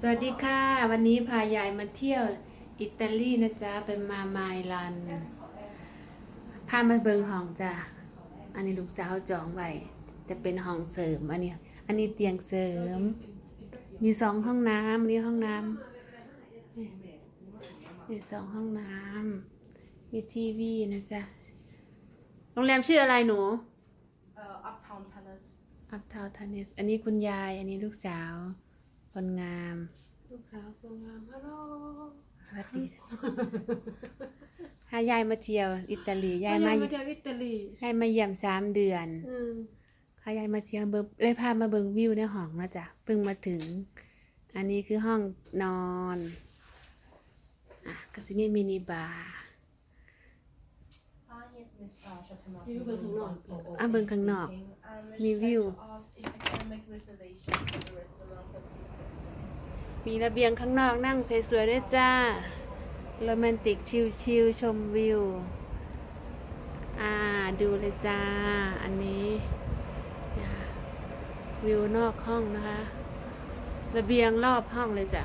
สวัสดีค่ะ วันนี้พายายมาเที่ยวอิตาลีนะจ๊ะเป็นมาไมลันพามาเบิงห้องจ้ะอันนี้ลูกสาวจองไว้จะเป็นห้องเสริมอันนี้ อันนี้เตียงเสริม มีสองห้องน้ำอันนี้ห้องน้ำนี่นี่สองห้องน้ำมีทีวีนะจ๊ะโรงแรมชื่ออะไรหนูเอ่อ Uptown Palace อัพทาวทานิสอันนี้คุณยายอันนี้ลูกสาว คนงาม ลูกสาวคนงามฮัลโหลสวัสดีพายายมาเที่ยวอิตาลียายมามาเที่ยวอิตาลียายมาเยี่ยมสามเดือนอืมพายายมาเที่ยวเบิ่งเลยพามาเบิ่งวิวในห้องนะจ๊ะเพิ่งมาถึง อันนี้คือห้องนอนอะก็จะมีมินิบาร์ Hi, yes, Miss uh, Shatama. อยู่เบนข้างนอกอะเบิ่งข้างนอก Um, Mi would มีระเบียงข้างนอกนั่งสวยๆด้วยจ้า โรแมนติกชิลๆชมวิว อ่าดูเลยจ้า อันนี้วิวนอกห้องนะคะ ระเบียงรอบห้องเลยจ้ะ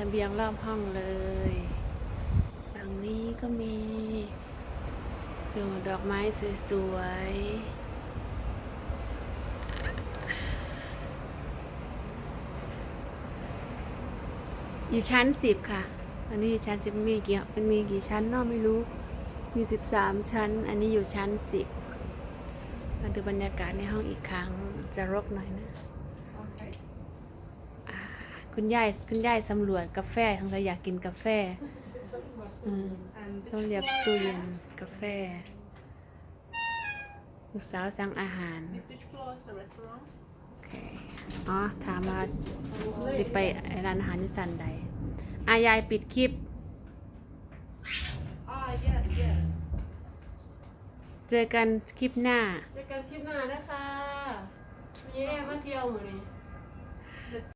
ระเบียงรอบห้องเลยฝั่งนี้ก็มีสวนดอกไม้สวยๆ อยู่ชั้นสิบค่ะ อันนี้อยู่ชั้นสิบมีกี่มันมีกี่ชั้นเนาะไม่รู้ มีสิบสามชั้น อันนี้อยู่ชั้นสิบมาดูบรรยากาศในห้องอีกครั้งจะรกหน่อยนะ Okay. อ่าคุณยายคุณยายสำรวจกาแฟทั้งใจอยากกินกาแฟอืม And ต้องเรียกตู้เย็นกาแฟลูกสาวสั่งอาหาร Which floor is the restaurant? โอเคอ๋อถามว่าสิไปร้านอาหารอยู่สันใด อายายปิดคลิป Ah, yes, yes. เจอกันคลิปหน้า เจอกันคลิปหน้านะคะมีแอร์มาเที่ยวหมือนี้